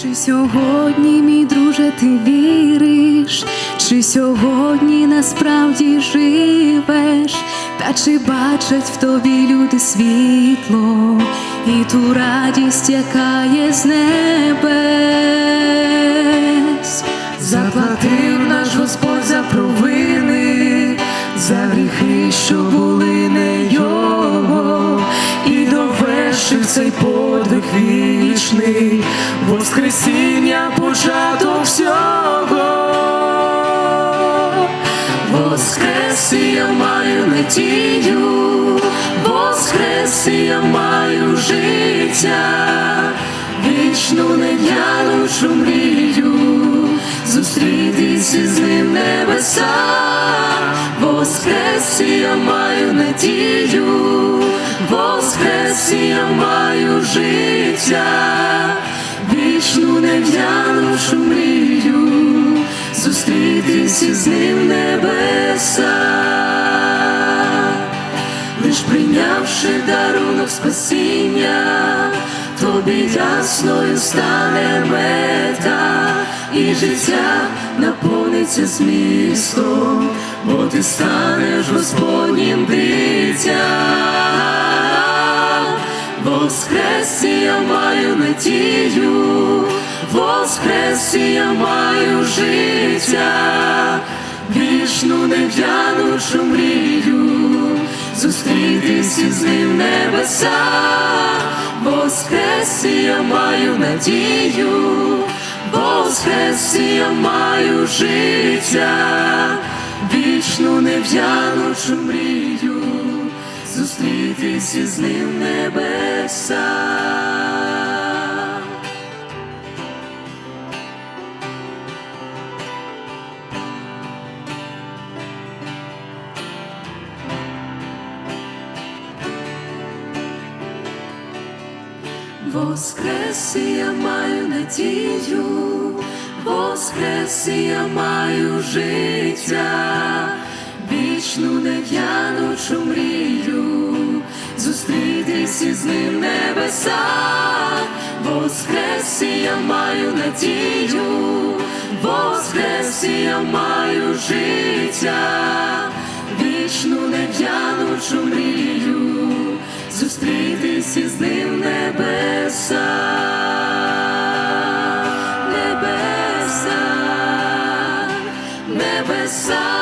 Чи сьогодні, мій друже, ти віриш, чи сьогодні насправді живеш, та чи бачать в тобі люди світло і ту радість, яка є з небес, заплатив наш Господь за провини, за гріхи, що були не його, і довершив цей подвиг вічний, Воскресіння початок всього. Воскрес я маю надію, Воскрес я маю життя, вічну нев'янучу мрію, зустрітися з ним небеса, Воскрес я маю надію, Воскрес я маю життя, вічну нев'янучу мрію, зустрітися з ним небеса, лиш прийнявши дарунок спасіння, тобі ясною стане мета, і життя наповниться змістом, бо ти станеш Господнім дитям. Воскрес я маю надію, Воскрес я маю життя, вічну нев'янучу мрію, зустрітися з ним небеса, Воскрес я маю надію, Воскрес я маю життя, вічну нев'янучу мрію, зустрітися з ним в небеса. Воскрес я маю надію, Воскрес я маю життя, вічну нев'янучу мрію, зустрітися з ним в небесах, Воскрес і я маю надію, Воскрес я маю життя, вічну нев'янучу мрію, зустрітися з ним небеса, небеса, небеса,